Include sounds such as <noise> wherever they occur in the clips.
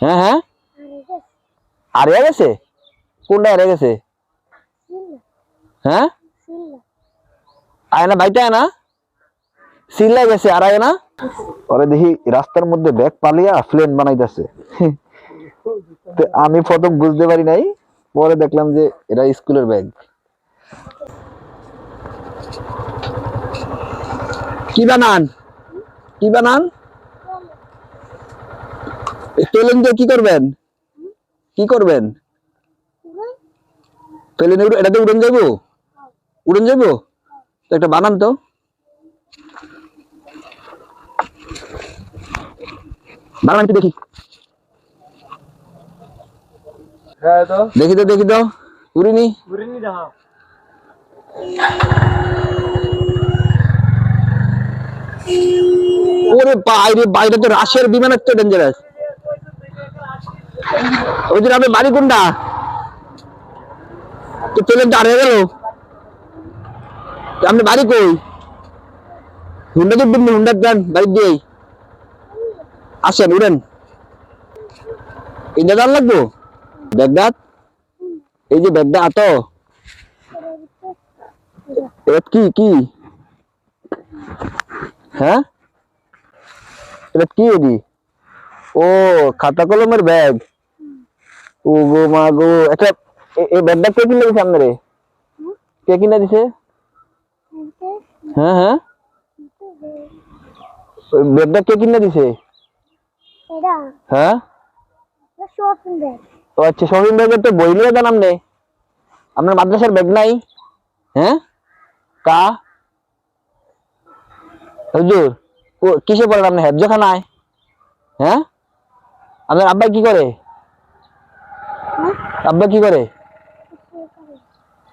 হ্যাঁ হ্যাঁ। আর আর গেছে? কোনটা এরে গেছে? হ্যাঁ? সিল্লা আয় না। সিল্লাই গেছে, আর আয় না। ওরে দেখি, রাস্তার মধ্যে ব্যাগ পালিয়া প্লেন বানাইতেছে। আমি প্রথম বুঝতে পারি নাই, পরে দেখলাম যে এটা স্কুলের ব্যাগ। কি বানান? কি বানান? প্লেন দিয়ে কি করবেন? কি করবেন? প্লেনে এটাতে উড়ন যাব উড়ন যাব তো একটা বানান তো। বানান একটু দেখি। হ্যাঁ দেখি তো দেখি তো। উড়িনি? ঘুরিনি দেখা ওরে বাইরে বাইরে তো রাশিয়ার বিমান তো ডেঞ্জারাস দিন আপনার বাড়ি কোনটা? তো প্লেনটা হারিয়ে গেল। তো আপনার বাড়ি কই? হুন্ডা তো উঠবেন হুন্ডার দেন বাড়ি দিয়ে আসেন, উড়েন। এটা দান লাগবো? ব্যাগদাত এই যে ব্যাগদা আতো কি কি? হ্যাঁ? এটা কি এদি? ও, খাতা কলমের ব্যাগ। ও গো মা গো এ- এই ব্যাগটা কে কিনে দিছে আপনারে? কে কিনে দিছে? হ্যাঁ হ্যাঁ। ওই কে কিনে দিছে? হ্যাঁ? ও আচ্ছা শপিং ব্যাগের তো বই নিয়ে দেন আপনি। আপনার মাদ্রাসার ব্যাগ নাই? হ্যাঁ? কা? হুজুর ও কিসে পড়েন আপনি? হেফজ খানায় হ্যাঁ? আপনার আব্বা কি করে? আব্বা কি করে?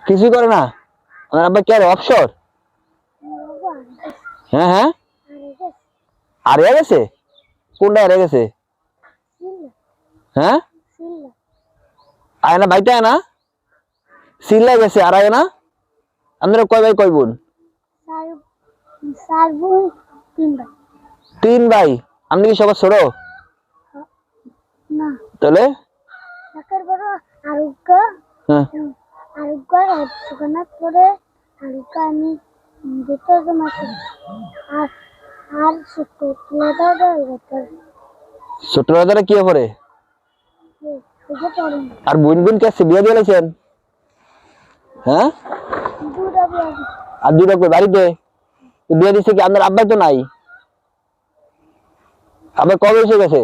কিছুই করে না? আপনার আব্বা কি আর অবসর হ্যাঁ হ্যাঁ। আর এ গেছে? কোনটা এরে গেছে? হ্যাঁ? সিল্লা আয় না আয় না। সিল্লাই গেছে আর আয় না। আপনারা কয় ভাই কয় বোন? তিন ভাই। আপনি কি সবার ছোট? না। তাহলে? আরোগ্য হ্যাঁ। আরোগ্য আমি যেতে জমা করি আর আর ছোট ছোট কি করে আর বোন বোন কে বিয়ে দিয়ে লাইছেন হ্যাঁ? আর দুটো কই বাড়িতে? বিয়ে দিচ্ছে কি? আপনার আব্বাই তো নাই? আবার কবে এসে গেছে?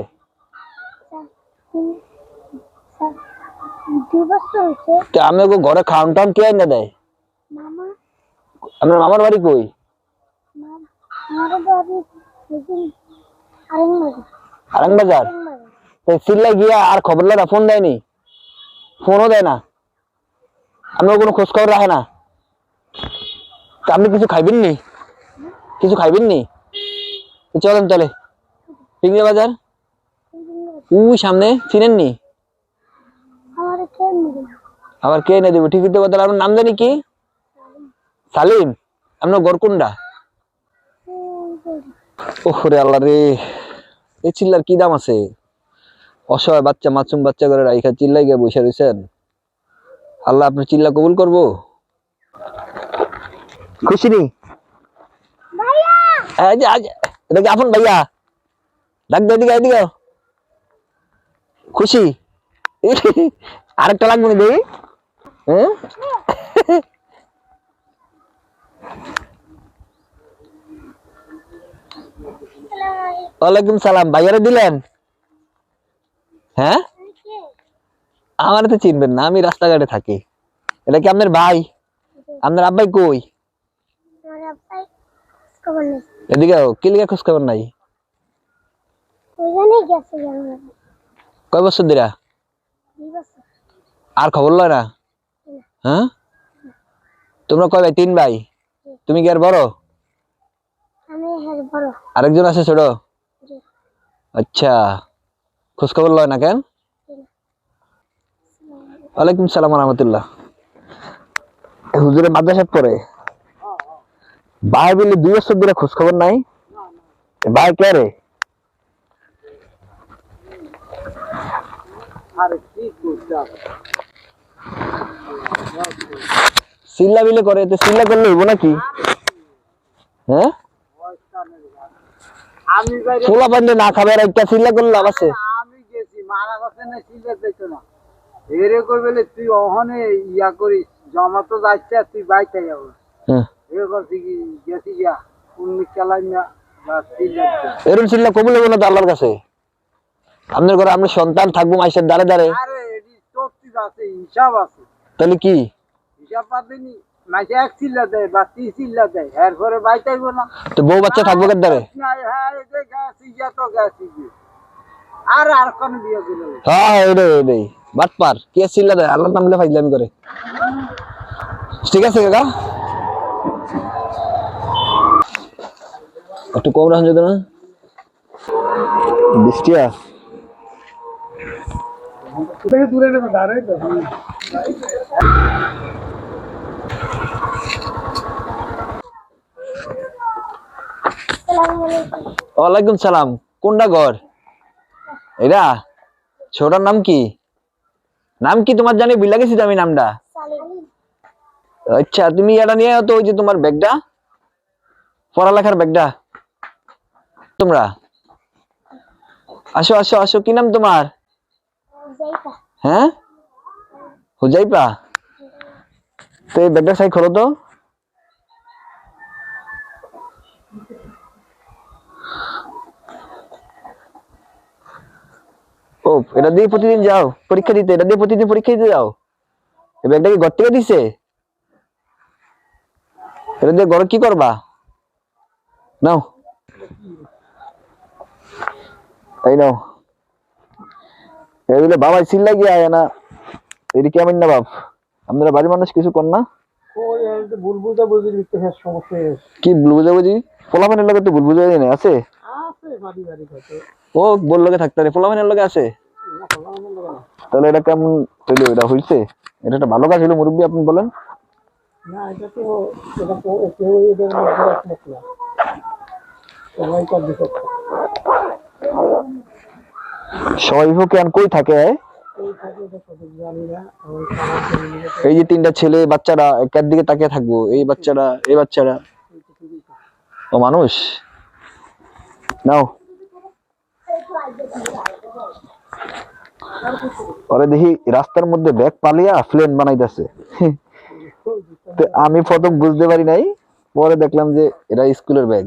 তো আমি ওকে ঘরে খাওয়ান টাউন কে এনে দেয়? আপনার মামার বাড়ি কই? আরাং বাজার সিল্লাই গিয়া আর খবর লাগা ফোন দেয়নি? ফোনও দেয় না। আপনার কোনো খোঁজ খবর রাখে না? আপনি কিছু খাইবেন নি? কিছু খাইবেন নি? চলেন চলে। পিংড়ি বাজার? উই সামনে চিনেন নি কে আবার কে এনে দেবো? তো কথা আপনার নাম জানি কি? সালিম। আপনার গরকুন্ডা ওরে আল্লাহ রে। এই চিল্লার কি দাম আছে? অসহায় বাচ্চা মাসুম বাচ্চা করে রাইখা চিল্লাই গিয়ে বসে রয়েছেন আল্লাহ আপনার চিল্লা কবুল করব? খুশি নি? এটা কি আপন ভাইয়া? ডাক এদিকে এদিকে। খুশি? আরেকটা লাগবে না দেখি হ্যাঁ? ওয়ালাইকুম সালাম ভাইয়ারে দিলেন? হ্যাঁ? আমার তো চিনবেন না আমি রাস্তাঘাটে থাকি। এটা কি আপনার ভাই? আপনার আব্বাই কই? এদিকে আও, কি লিখে খোঁজ খবর নাই? কয় বছর দিরা আর খবর লয় না? হ্যাঁ? তোমরা কয় ভাই? তিন ভাই? তুমি কি আর বড়? আমি হের বড়। আরেকজন আছে ছোট? আচ্ছা। খোঁজ খবর লয় না কেন? ওয়ালাইকুম সালাম রহমতুল্লাহ হুজুরে মাদ্রাসা পড়ে। ভাই বলে দুই বছর ধরে খোঁজ খবর নাই। ভাই কে রে? আরে কি চিল্লা বিলে করে তো চিল্লা করলে হইব নাকি? হ্যাঁ? পোলা পান্ডে না খাবে আর একটা চিল্লা করলে লাভ আছে? আমি গেছি মারা কথা না সিলে দিত না। এরে কই বলে তুই ওখানে ইয়া করিস জমা তো যাচ্ছে তুই বাইতে যাব হ্যাঁ। এ করছি কি গেছি গিয়া চালাই না বা চিল্লা কবুল হইব না তো আল্লাহর কাছে? আপনার ঘরে আমরা সন্তান থাকব মাইসের দ্বারে দ্বারে। আরে আছে হিসাব আছে। তাহলে কি? তো বউ বাচ্চা থাকব হ্যাঁ আর আর কোন বিয়ে দিল হ্যাঁ হ্যাঁ এটাই এটাই বাট পার কে চিল্লা দেয়? আল্লাহ নামলে ফাইজলামি করে। ঠিক আছে কাকা? একটু কম রাখুন যদি না। বৃষ্টিয়া দূরে দাঁড়াই তো। আসসালামু আলাইকুম ওয়ালাইকুম সালাম। কোনটা ঘর? এরা? ছোটার নাম কি? নাম কি তোমার জানি বিলা গেছি আমি নামটা আচ্ছা তুমি এটা নিয়ে তো ওই যে তোমার ব্যাগটা পড়ালেখার ব্যাগটা তোমরা? আসো আসো আসো কি নাম তোমার? জাইফা হ্যাঁ হুজাইপা তো এই ব্যাগটা সাই খোলো তো। ও এটা দিয়ে প্রতিদিন যাও, পরীক্ষা দিতে, এটা দিয়ে প্রতিদিন পরীক্ষা দিতে যাও। এই ব্যাগটা কি ঘর থেকে দিছে? এটা দিয়ে ঘরে কি করবা? নাও। এই নাও। এগুলো বাবাই চিল্লা গিয়ে আয় না। এদিকে আমি না, বাপ? আপনারা বাড়ির মানুষ কিছু কর না? বুঝা বুঝি। কি লগে তো আছে? ও বল আছে। তাহলে এটা কেমন এটা এটা একটা ভালো কাজ হলো মুরব্বী, আপনি বলেন। এটা এটা সবাই কই থাকে এই করে যে তিনটা ছেলে, বাচ্চারা একের দিকে তাকিয়ে থাকব। এই বাচ্চারা এই বাচ্চারা। ও মানুষ? নাও। পরে দেখি, রাস্তার মধ্যে ব্যাগ পালিয়া প্লেন বানাইতেছে। আমি প্রথম বুঝতে পারি নাই, পরে দেখলাম যে এটা স্কুলের ব্যাগ।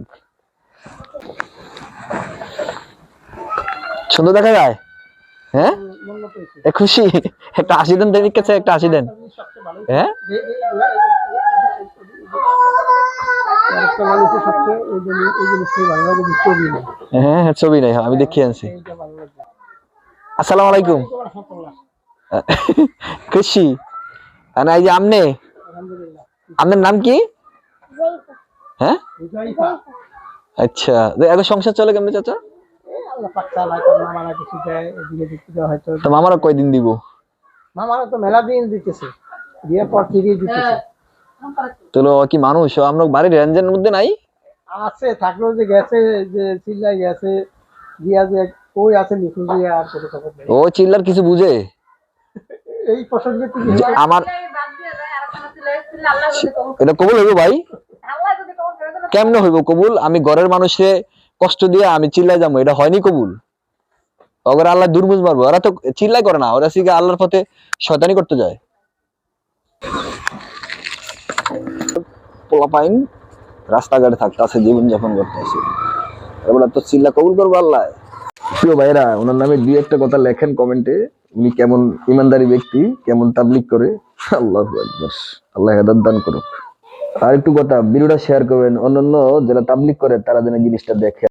সুন্দর দেখা যায়? হ্যাঁ? খুশি? একটা আশি দেন দেনিক কাছে একটা আশি দেন। হ্যাঁ? হ্যাঁ হ্যাঁ ছবি নাই আমি দেখিয়ে আনছি। আসসালামু আলাইকুম। <laughs> খুশি? আর এই যে আমনে। আপনার নাম কি? হ্যাঁ? আচ্ছা এত সংসার চলে কেমন চাচা? আল্লাহ পাক মামারা কিছু দেয় এদিকে দিতে হয়তো তো। মামারা কয়দিন দিব? মামারা তো মেলা দিন দিতেছে বিয়ের পর থেকেই দিতেছে। তাহলে কি মানুষ? আমরা বাড়ির রেঞ্জের মধ্যে নাই? আছে থাকলেও যে গেছে যে চিল্লাই গেছে দিয়া যে ওই আছে নিখোঁজ আর কোনো খবর নেই। ও চিল্লার কিছু বুঝে? এই প্রসঙ্গে আমার এটা কবুল হইব ভাই? কেমনে হইব কবুল? আমি ঘরের মানুষে কষ্ট দিয়ে আমি চিল্লাই যাব, এটা হয়নি কবুল। ওরা আল্লাহ দুর্বুজ মারবো, ওরা তো চিল্লাই করে না, ওরা শিখে আল্লাহর পথে শয়তানি করতে যায়। পোলাপাইন রাস্তাঘাটে থাকতে আছে জীবন যাপন করতে এবার তো চিল্লা কবুল করব আল্লাহ? প্রিয় ভাইরা ওনার নামে দুই একটা কথা লেখেন কমেন্টে, উনি কেমন ইমানদারি ব্যক্তি, কেমন তাবলিক করে, আল্লাহ আল্লাহ হেদাত দান করুক। আর একটু কথা ভিডিওটা শেয়ার করবেন, অন্যান্য যারা তাবলিক করে, তারা যেন জিনিসটা দেখে।